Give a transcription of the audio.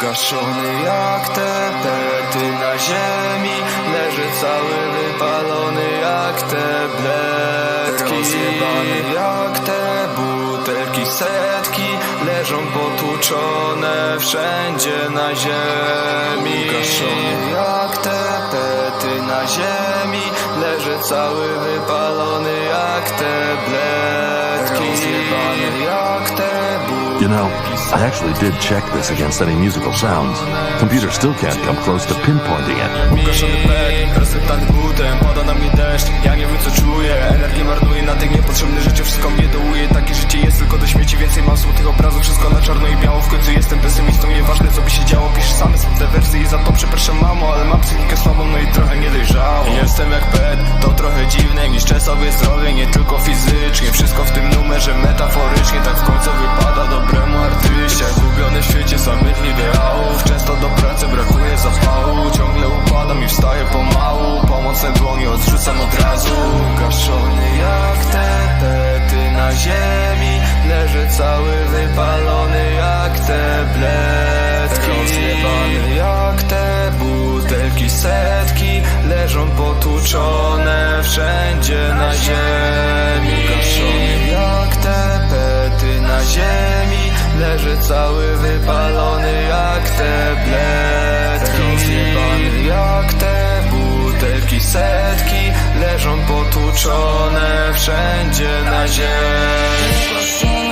Ugaszony jak te pety na ziemi Leży cały wypalony jak te bledki. Rozjebany. Jak te butelki setki Leżą potłuczone wszędzie na ziemi. Ugaszony jak te pety na ziemi Leży cały wypalony jak te bledki You know, I actually did check this against any musical sounds. Computer still can't come close to pinpointing it. Ugaszony pek, rozsypany butem Pada na mnie deszcz, ja nie wiem co czuję. Energię marnuję na tych niepotrzebne rzeczy Wszystko mnie dołuje, takie życie jest tylko do śmieci. Więcej mam złotych obrazów, wszystko na czarno i biało. W końcu jestem pesymistą, nieważne co by się działo. Piszę same smutne wersy i za to przepraszam mamo Ale mam psychikę słabą, no i trochę niedojrzałą. Jestem jak pet, to trochę dziwne. Niszczę sobie zdrowie, nie tylko fizycznie odrzucam od razu. Gaszony jak te pety na ziemi. Leży cały wypalony jak te bledki. Rozjebany jak te butelki setki Leżą potłuczone wszędzie na ziemi. Gaszony jak te pety na ziemi. Leży cały wypalony jak te Zakończone wszędzie na ziemi.